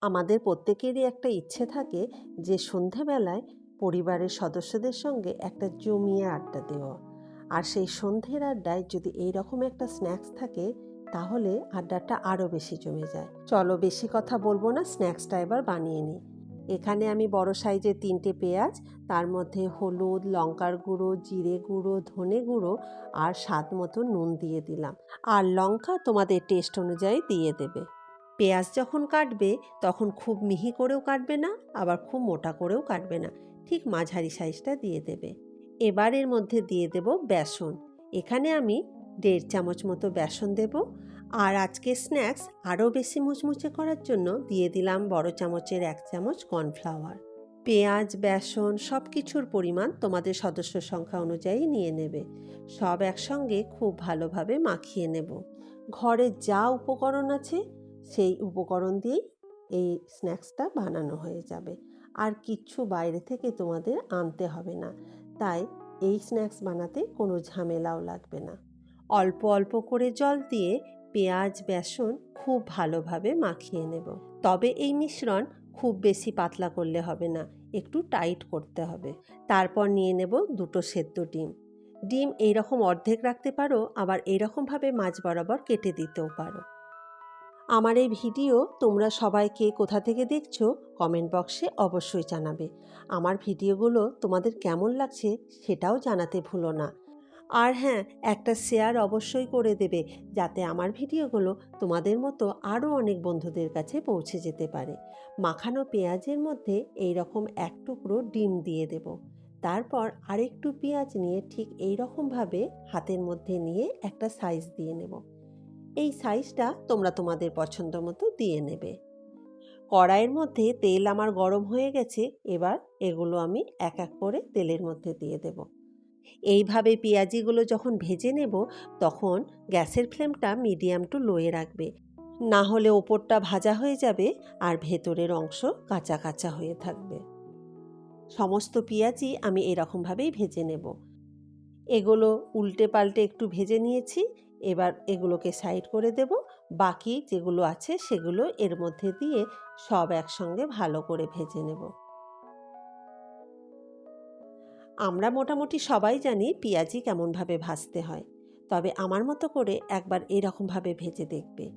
আমাদের প্রত্যেকেরই একটা ইচ্ছে থাকে যে সন্ধেবেলায় পরিবারের সদস্যদের সঙ্গে একটা জমিয়ে আড্ডা দেওয়া। আর সেই সন্ধ্যের আড্ডায় যদি এই রকম একটা স্ন্যাক্স থাকে, তাহলে আড্ডাটা আরও বেশি জমে যায়। চলো বেশি কথা বলব না, স্ন্যাক্সটা এবার বানিয়ে নিই। এখানে আমি বড় সাইজের তিনটে পেঁয়াজ, তার মধ্যে হলুদ, লঙ্কার গুঁড়ো, জিরে গুঁড়ো, ধনে গুঁড়ো আর স্বাদ মতো নুন দিয়ে দিলাম। আর লঙ্কা তোমাদের টেস্ট অনুযায়ী দিয়ে দেবে। পেঁয়াজ যখন কাটবে, তখন খুব মিহি করেও কাটবে না, আবার খুব মোটা করেও কাটবে না। ঠিক মাঝারি সাইজটা দিয়ে দেবে। এবার এর মধ্যে দিয়ে দেব বেসন। এখানে আমি দেড় চামচ মতো বেসন দেব। আর আজকে স্ন্যাক্স আরও বেশি মুচমুচে করার জন্য দিয়ে দিলাম বড় চামচের এক চামচ কর্নফ্লাওয়ার। পেঁয়াজ, বেসন সব কিছুর পরিমাণ তোমাদের সদস্য সংখ্যা অনুযায়ী নিয়ে নেবে। সব একসঙ্গে খুব ভালোভাবে মাখিয়ে নেব। ঘরে যা উপকরণ আছে সেই উপকরণ দিয়েই এই স্ন্যাক্সটা বানানো হয়ে যাবে। আর কিচ্ছু বাইরে থেকে তোমাদের আনতে হবে না। তাই এই স্ন্যাক্স বানাতে কোনো ঝামেলাও লাগবে না। অল্প অল্প করে জল দিয়ে পেঁয়াজ, বেসন খুব ভালোভাবে মাখিয়ে নেব। তবে এই মিশ্রণ খুব বেশি পাতলা করলে হবে না, একটু টাইট করতে হবে। তারপর নিয়ে নেব দুটো সেদ্ধ ডিম। ডিম এইরকম অর্ধেক রাখতে পারো, আবার এইরকমভাবে মাছ বরাবর কেটে দিতেও পারো। আমার এই ভিডিও তোমরা সবাইকে কোথা থেকে দেখছ কমেন্ট বক্সে অবশ্যই জানাবে। আমার ভিডিওগুলো তোমাদের কেমন লাগছে সেটাও জানাতে ভুলো না। আর হ্যাঁ একটা শেয়ার অবশ্যই করে দেবে যাতে আমার ভিডিওগুলো তোমাদের মতো আরও অনেক বন্ধুদের কাছে পৌঁছে যেতে পারে। মাখানো পেঁয়াজের মধ্যে এই রকম এক টুকরো ডিম দিয়ে দেব। তারপর আরেকটু পেঁয়াজ নিয়ে ঠিক এই রকমভাবে হাতের মধ্যে নিয়ে একটা সাইজ দিয়ে নেব। এই সাইজটা তোমরা তোমাদের পছন্দ মতো দিয়ে নেবে। কড়াইয়ের মধ্যে তেল আমার গরম হয়ে গেছে, এবার এগুলো আমি এক এক করে তেলের মধ্যে দিয়ে দেব। এইভাবে পেঁয়াজিগুলো যখন ভেজে নেব, তখন গ্যাসের ফ্লেমটা মিডিয়াম টু লোয়ে রাখবে। না হলে ওপরটা ভাজা হয়ে যাবে আর ভেতরের অংশ কাঁচা কাঁচা হয়ে থাকবে। সমস্ত পেঁয়াজি আমি এরকমভাবেই ভেজে নেব। এগুলো উল্টে পাল্টে একটু ভেজে নিয়েছি এবার এগুলোকে সাইড করে দেব। বাকি যেগুলো আছে সেগুলো এর মধ্যে দিয়ে সব একসঙ্গে ভালো করে ভেজে নেব। আমরা মোটামুটি সবাই জানি পেঁয়াজি কেমনভাবে ভাজতে হয়, তবে আমার মতো করে একবার এরকমভাবে ভেজে দেখবে।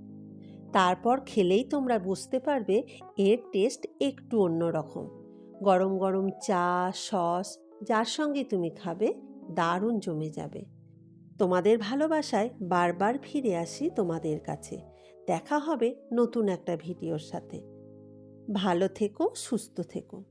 তারপর খেলেই তোমরা বুঝতে পারবে এর টেস্ট একটু অন্যরকম। গরম গরম চা, সস, যার সঙ্গে তুমি খাবে, দারুণ জমে যাবে। তোমাদের ভালোবাসায় বারবার ফিরে আসি তোমাদের কাছে। দেখা হবে নতুন একটা ভিডিওর সাথে। ভালো থেকো, সুস্থ থেকো।